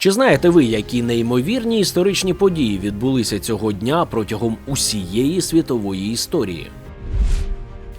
Чи знаєте ви, які неймовірні історичні події відбулися цього дня протягом усієї світової історії?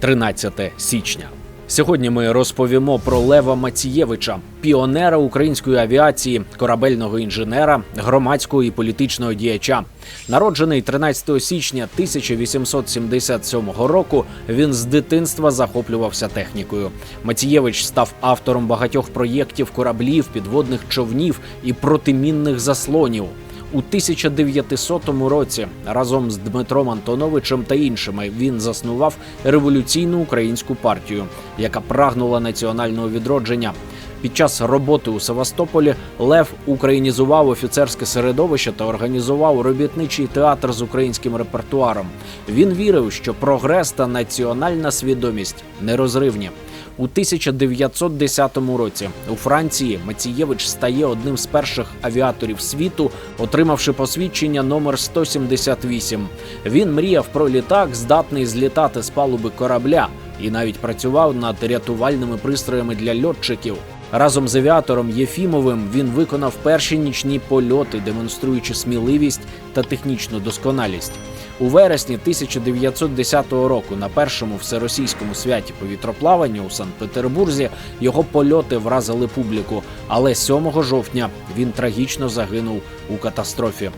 13 січня. Сьогодні ми розповімо про Лева Мацієвича, піонера української авіації, корабельного інженера, громадського і політичного діяча. Народжений 13 січня 1877 року, він з дитинства захоплювався технікою. Мацієвич став автором багатьох проєктів кораблів, підводних човнів і протимінних заслонів. У 1900 році разом з Дмитром Антоновичем та іншими він заснував революційну українську партію, яка прагнула національного відродження. Під час роботи у Севастополі Лев українізував офіцерське середовище та організував робітничий театр з українським репертуаром. Він вірив, що прогрес та національна свідомість нерозривні. У 1910 році у Франції Мацієвич стає одним з перших авіаторів світу, отримавши посвідчення номер 178. Він мріяв про літак, здатний злітати з палуби корабля, і навіть працював над рятувальними пристроями для льотчиків. Разом з авіатором Єфімовим він виконав перші нічні польоти, демонструючи сміливість та технічну досконалість. У вересні 1910 року на першому всеросійському святі повітроплавання у Санкт-Петербурзі його польоти вразили публіку. Але 7 жовтня він трагічно загинув у катастрофі.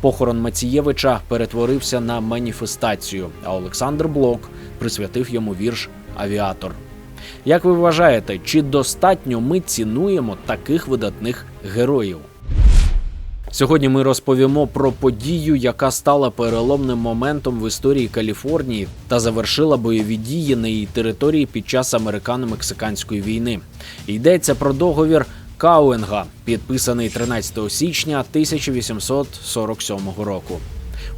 Похорон Мацієвича перетворився на маніфестацію, а Олександр Блок присвятив йому вірш Авіатор. Як ви вважаєте, чи достатньо ми цінуємо таких видатних героїв? Сьогодні ми розповімо про подію, яка стала переломним моментом в історії Каліфорнії та завершила бойові дії на її території під час американо-мексиканської війни. Йдеться про договір Кауенга, підписаний 13 січня 1847 року.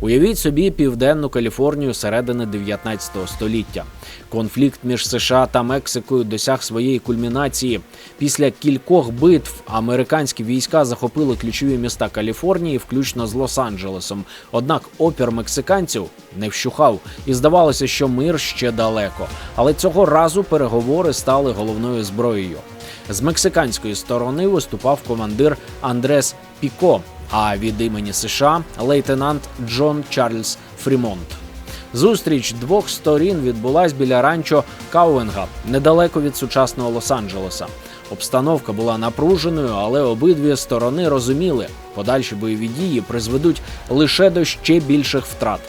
Уявіть собі південну Каліфорнію середини 19 століття. Конфлікт між США та Мексикою досяг своєї кульмінації. Після кількох битв американські війська захопили ключові міста Каліфорнії, включно з Лос-Анджелесом. Однак опір мексиканців не вщухав, і здавалося, що мир ще далеко. Але цього разу переговори стали головною зброєю. З мексиканської сторони виступав командир Андрес Піко, а від імені США лейтенант Джон Чарльз Фрімонт. Зустріч двох сторін відбулась біля ранчо Кауенга, недалеко від сучасного Лос-Анджелеса. Обстановка була напруженою, але обидві сторони розуміли, подальші бойові дії призведуть лише до ще більших втрат.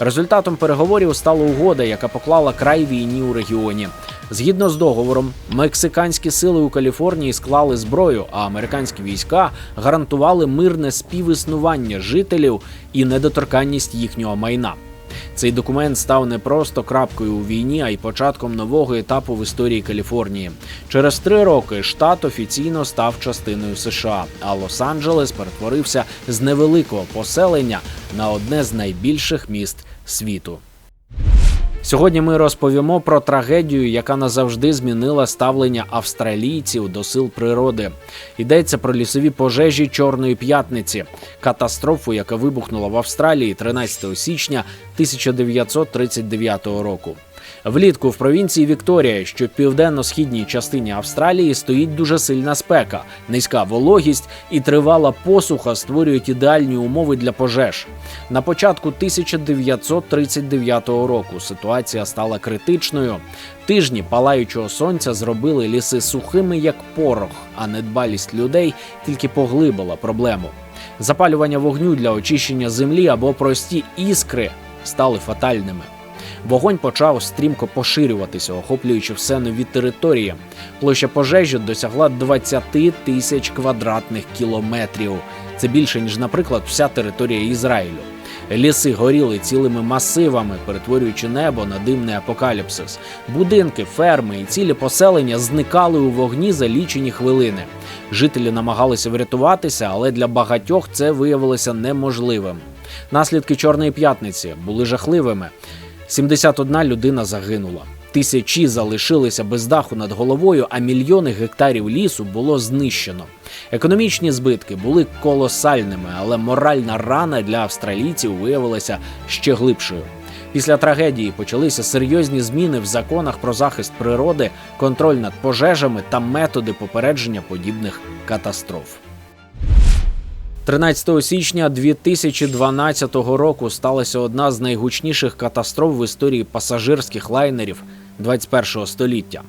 Результатом переговорів стала угода, яка поклала край війні у регіоні. Згідно з договором, мексиканські сили у Каліфорнії склали зброю, а американські війська гарантували мирне співіснування жителів і недоторканність їхнього майна. Цей документ став не просто крапкою у війні, а й початком нового етапу в історії Каліфорнії. Через три роки штат офіційно став частиною США, а Лос-Анджелес перетворився з невеликого поселення на одне з найбільших міст світу. Сьогодні ми розповімо про трагедію, яка назавжди змінила ставлення австралійців до сил природи. Йдеться про лісові пожежі Чорної п'ятниці, катастрофу, яка вибухнула в Австралії 13 січня 1939 року. Влітку в провінції Вікторія, що в південно-східній частині Австралії, стоїть дуже сильна спека, низька вологість і тривала посуха створюють ідеальні умови для пожеж. На початку 1939 року ситуація стала критичною. Тижні палаючого сонця зробили ліси сухими як порох, а недбалість людей тільки поглибила проблему. Запалювання вогню для очищення землі або прості іскри стали фатальними. Вогонь почав стрімко поширюватися, охоплюючи все нові території. Площа пожежі досягла 20 тисяч квадратних кілометрів. Це більше ніж, наприклад, вся територія Ізраїлю. Ліси горіли цілими масивами, перетворюючи небо на димний апокаліпсис. Будинки, ферми і цілі поселення зникали у вогні за лічені хвилини. Жителі намагалися врятуватися, але для багатьох це виявилося неможливим. Наслідки Чорної п'ятниці були жахливими. 71 людина загинула. Тисячі залишилися без даху над головою, а мільйони гектарів лісу було знищено. Економічні збитки були колосальними, але моральна рана для австралійців виявилася ще глибшою. Після трагедії почалися серйозні зміни в законах про захист природи, контроль над пожежами та методи попередження подібних катастроф. 13 січня 2012 року сталася одна з найгучніших катастроф в історії пасажирських лайнерів 21 століття.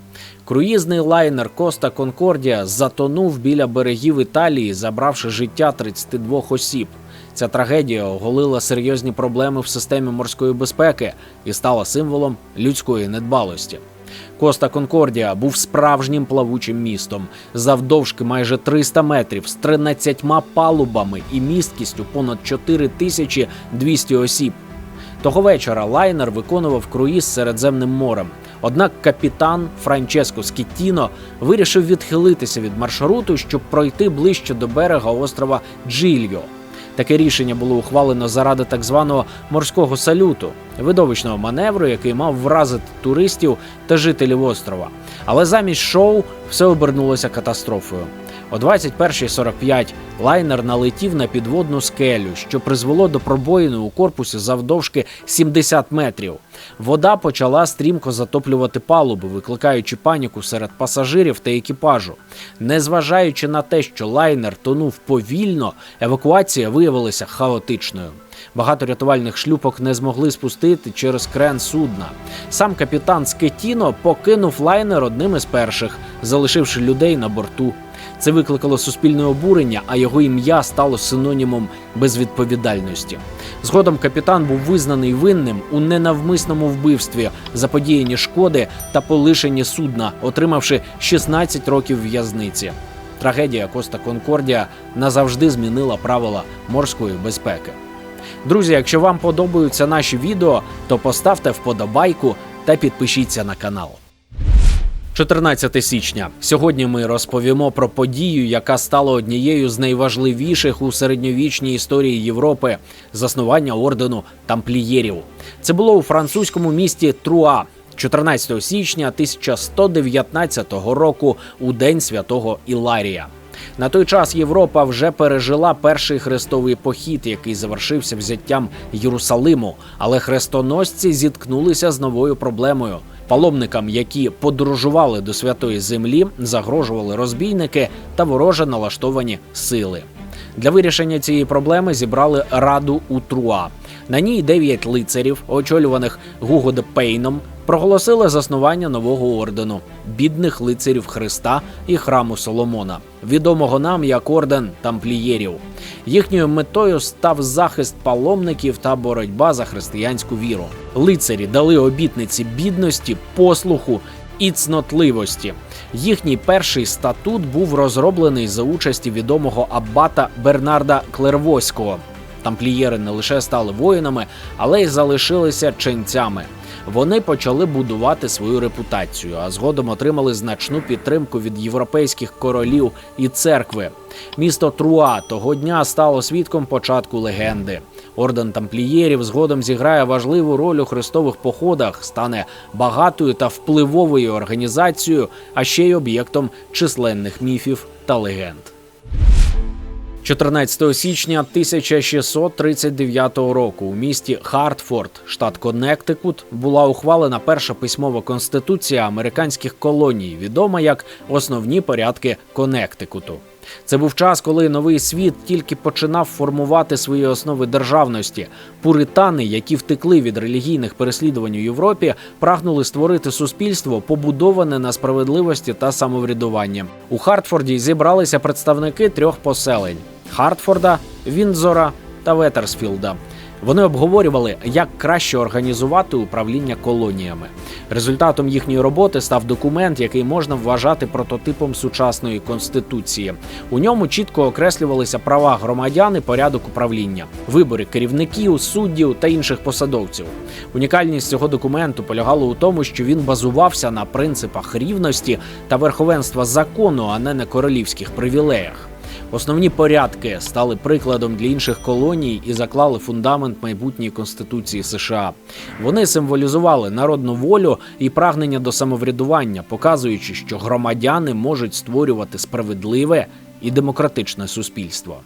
Круїзний лайнер Коста Конкордія затонув біля берегів Італії, забравши життя 32 осіб. Ця трагедія оголила серйозні проблеми в системі морської безпеки і стала символом людської недбалості. Коста Конкордія був справжнім плавучим містом завдовжки майже 300 метрів з 13 палубами і місткістю понад 4200 осіб. Того вечора лайнер виконував круїз Середземним морем. Однак капітан Франческо Скіттіно вирішив відхилитися від маршруту, щоб пройти ближче до берега острова Джильо. Таке рішення було ухвалено заради так званого морського салюту, видовищного маневру, який мав вразити туристів та жителів острова. Але замість шоу все обернулося катастрофою. О 21.45 лайнер налетів на підводну скелю, що призвело до пробоїни у корпусі завдовжки 70 метрів. Вода почала стрімко затоплювати палуби, викликаючи паніку серед пасажирів та екіпажу. Незважаючи на те, що лайнер тонув повільно, евакуація виявилася хаотичною. Багато рятувальних шлюпок не змогли спустити через крен судна. Сам капітан Скетіно покинув лайнер одним із перших, залишивши людей на борту. Це викликало суспільне обурення, а його ім'я стало синонімом безвідповідальності. Згодом капітан був визнаний винним у ненавмисному вбивстві, заподіянні шкоди та полишенні судна, отримавши 16 років в'язниці. Трагедія Коста Конкордія назавжди змінила правила морської безпеки. Друзі, якщо вам подобаються наші відео, то поставте вподобайку та підпишіться на канал. 14 січня. Сьогодні ми розповімо про подію, яка стала однією з найважливіших у середньовічній історії Європи заснування ордену тамплієрів. Це було у французькому місті Труа. 14 січня 1119 року у день святого Іларія. На той час Європа вже пережила перший хрестовий похід, який завершився взяттям Єрусалиму. Але хрестоносці зіткнулися з новою проблемою. Паломникам, які подорожували до святої землі, загрожували розбійники та вороже налаштовані сили. Для вирішення цієї проблеми зібрали раду у Труа. На ній дев'ять лицарів, очолюваних Гуго де Пейном, проголосили заснування нового ордену бідних лицарів Христа і храму Соломона, відомого нам як орден тамплієрів. Їхньою метою став захист паломників та боротьба за християнську віру. Лицарі дали обітниці бідності, послуху і цнотливості. Їхній перший статут був розроблений за участі відомого аббата Бернарда Клервоського. Тамплієри не лише стали воїнами, але й залишилися ченцями. Вони почали будувати свою репутацію, а згодом отримали значну підтримку від європейських королів і церкви. Місто Труа того дня стало свідком початку легенди. Орден тамплієрів згодом зіграє важливу роль у хрестових походах, стане багатою та впливовою організацією, а ще й об'єктом численних міфів та легенд. 14 січня 1639 року у місті Хартфорд, штат Коннектикут, була ухвалена перша письмова конституція американських колоній, відома як основні порядки Коннектикуту. Це був час, коли новий світ тільки починав формувати свої основи державності. Пуритани, які втекли від релігійних переслідувань у Європі, прагнули створити суспільство, побудоване на справедливості та самоврядуванні. У Хартфорді зібралися представники трьох поселень: Хартфорда, Віндзора та Ветерсфілда. Вони обговорювали, як краще організувати управління колоніями. Результатом їхньої роботи став документ, який можна вважати прототипом сучасної конституції. У ньому чітко окреслювалися права громадян і порядок управління, вибори керівників, суддів та інших посадовців. Унікальність цього документу полягала у тому, що він базувався на принципах рівності та верховенства закону, а не на королівських привілеях. Основні порядки стали прикладом для інших колоній і заклали фундамент майбутньої конституції США. Вони символізували народну волю і прагнення до самоврядування, показуючи, що громадяни можуть створювати справедливе і демократичне суспільство.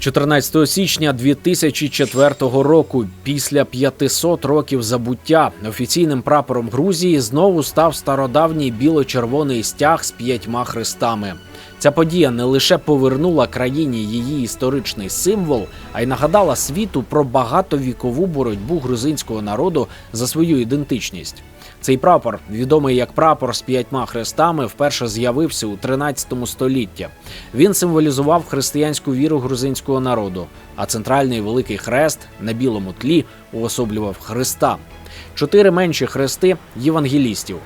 14 січня 2004 року, після 500 років забуття, офіційним прапором Грузії знову став стародавній біло-червоний стяг з п'ятьма хрестами. Ця подія не лише повернула країні її історичний символ, а й нагадала світу про багатовікову боротьбу грузинського народу за свою ідентичність. Цей прапор, відомий як прапор з п'ятьма хрестами, вперше з'явився у 13 столітті. Він символізував християнську віру грузинського народу, а центральний великий хрест на білому тлі уособлював Христа. Чотири менші хрести євангелістів.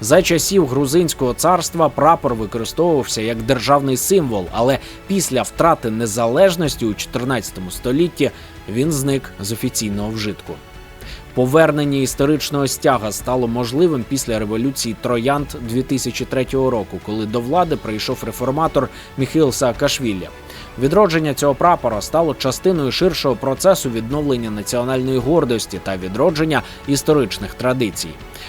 За часів грузинського царства прапор використовувався як державний символ, але після втрати незалежності у 14 столітті він зник з офіційного вжитку. Повернення історичного стяга стало можливим після революції Троянд 2003 року, коли до влади прийшов реформатор Міхіл Саакашвілі. Відродження цього прапора стало частиною ширшого процесу відновлення національної гордості та відродження історичних традицій.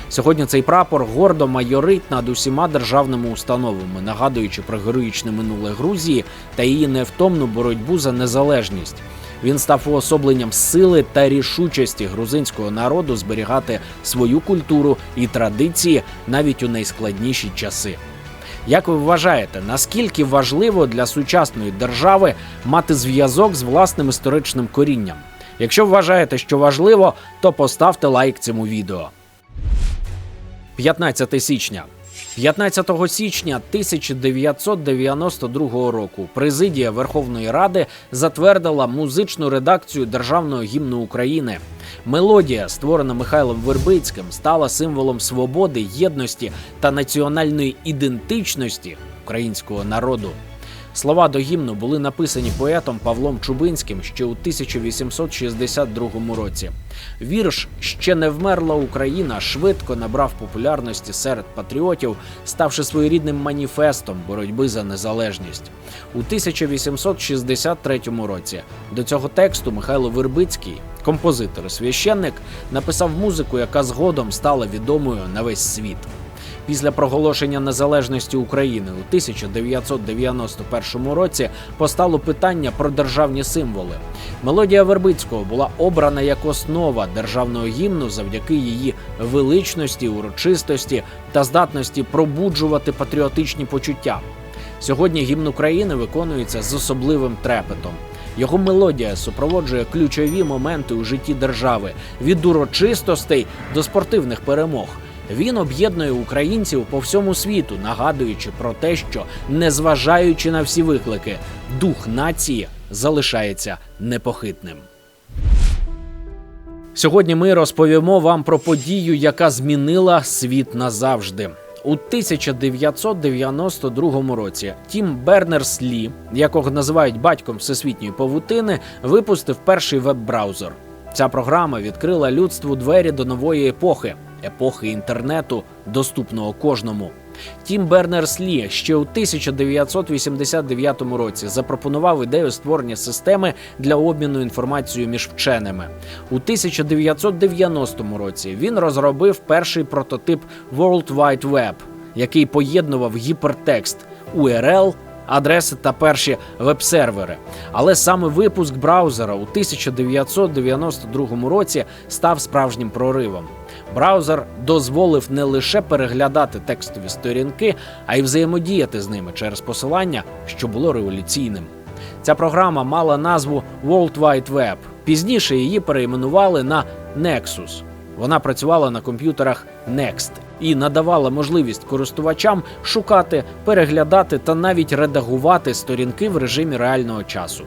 Сьогодні цей прапор гордо майорить над усіма державними установами, нагадуючи про героїчне минуле Грузії та її невтомну боротьбу за незалежність. Він став уособленням сили та рішучості грузинського народу зберігати свою культуру і традиції навіть у найскладніші часи. Як ви вважаєте, наскільки важливо для сучасної держави мати зв'язок з власним історичним корінням? Якщо вважаєте, що важливо, то поставте лайк цьому відео. 15 січня. 15 січня 1992 року президія Верховної Ради затвердила музичну редакцію державного гімну України. Мелодія, створена Михайлом Вербицьким, стала символом свободи, єдності та національної ідентичності українського народу. Слова до гімну були написані поетом Павлом Чубинським ще у 1862 році. Вірш Ще не вмерла Україна швидко набрав популярності серед патріотів, ставши своєрідним маніфестом боротьби за незалежність. У 1863 році до цього тексту Михайло Вербицький, композитор і священник, написав музику, яка згодом стала відомою на весь світ. Після проголошення незалежності України у 1991 році постало питання про державні символи. Мелодія Вербицького була обрана як основа державного гімну завдяки її величності, урочистості та здатності пробуджувати патріотичні почуття. Сьогодні гімн України виконується з особливим трепетом. Його мелодія супроводжує ключові моменти у житті держави від урочистостей до спортивних перемог. Він об'єднує українців по всьому світу, нагадуючи про те, що незважаючи на всі виклики, дух нації залишається непохитним. Сьогодні ми розповімо вам про подію, яка змінила світ назавжди. У 1992 році Тім Бернерс Лі, якого називають батьком всесвітньої павутини, випустив перший веб-браузер. Ця програма відкрила людству двері до нової епохи епохи інтернету, доступного кожному. Тім Бернерс Лі ще у 1989 році запропонував ідею створення системи для обміну інформацією між вченими. У 1990 році він розробив перший прототип World Wide Web, який поєднував гіпертекст URL, адреси та перші веб-сервери. Але саме випуск браузера у 1992 році став справжнім проривом. Браузер дозволив не лише переглядати текстові сторінки, а й взаємодіяти з ними через посилання, що було революційним. Ця програма мала назву World Wide Web. Пізніше її перейменували на Nexus. Вона працювала на комп'ютерах Next і надавала можливість користувачам шукати, переглядати та навіть редагувати сторінки в режимі реального часу.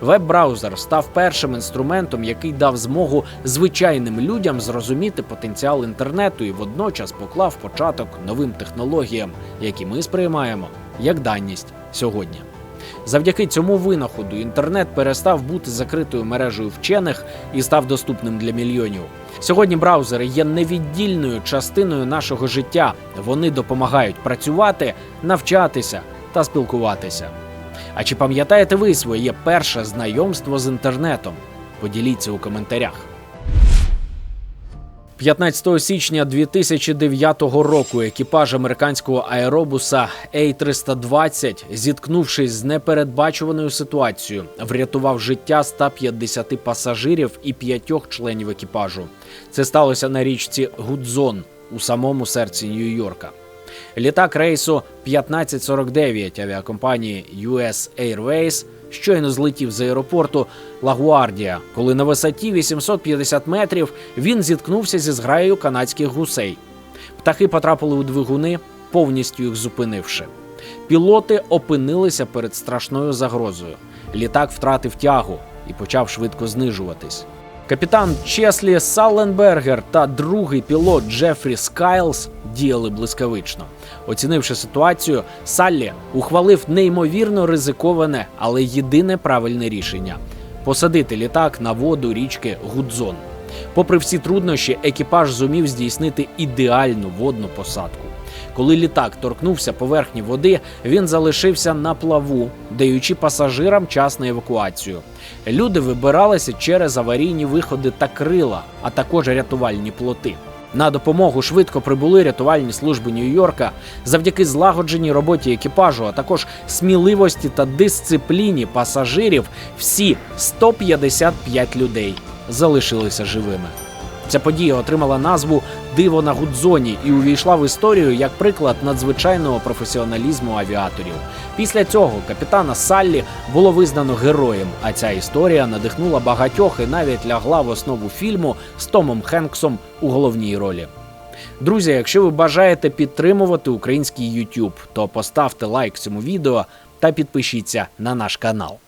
Веб-браузер став першим інструментом, який дав змогу звичайним людям зрозуміти потенціал інтернету і водночас поклав початок новим технологіям, які ми сприймаємо як даність сьогодні. Завдяки цьому винаходу інтернет перестав бути закритою мережею вчених і став доступним для мільйонів. Сьогодні браузери є невіддільною частиною нашого життя. Вони допомагають працювати, навчатися та спілкуватися. А чи пам'ятаєте ви своє перше знайомство з інтернетом? Поділіться у коментарях. 15 січня 2009 року екіпаж американського аеробуса A320, зіткнувшись з непередбачуваною ситуацією, врятував життя 150 пасажирів і п'ятьох членів екіпажу. Це сталося на річці Гудзон у самому серці Нью-Йорка. Літак рейсу 1549 авіакомпанії US Airways щойно злетів з аеропорту Лагуардія, коли на висоті 850 метрів він зіткнувся зі зграєю канадських гусей. Птахи потрапили у двигуни, повністю їх зупинивши. Пілоти опинилися перед страшною загрозою. Літак втратив тягу і почав швидко знижуватись. Капітан Чеслі Салленбергер та другий пілот Джефрі Скайлс діяли блискавично. Оцінивши ситуацію, Саллі ухвалив неймовірно ризиковане, але єдине правильне рішення посадити літак на воду річки Гудзон. Попри всі труднощі, екіпаж зумів здійснити ідеальну водну посадку. Коли літак торкнувся поверхні води, він залишився на плаву, даючи пасажирам час на евакуацію. Люди вибиралися через аварійні виходи та крила, а також рятувальні плоти. На допомогу швидко прибули рятувальні служби Нью-Йорка завдяки злагодженій роботі екіпажу, а також сміливості та дисципліні пасажирів. Всі 155 людей залишилися живими. Ця подія отримала назву Диво на Гудзоні і увійшла в історію як приклад надзвичайного професіоналізму авіаторів. Після цього капітана Саллі було визнано героєм. А ця історія надихнула багатьох і навіть лягла в основу фільму з Томом Хенксом у головній ролі. Друзі, якщо ви бажаєте підтримувати український YouTube, то поставте лайк цьому відео та підпишіться на наш канал.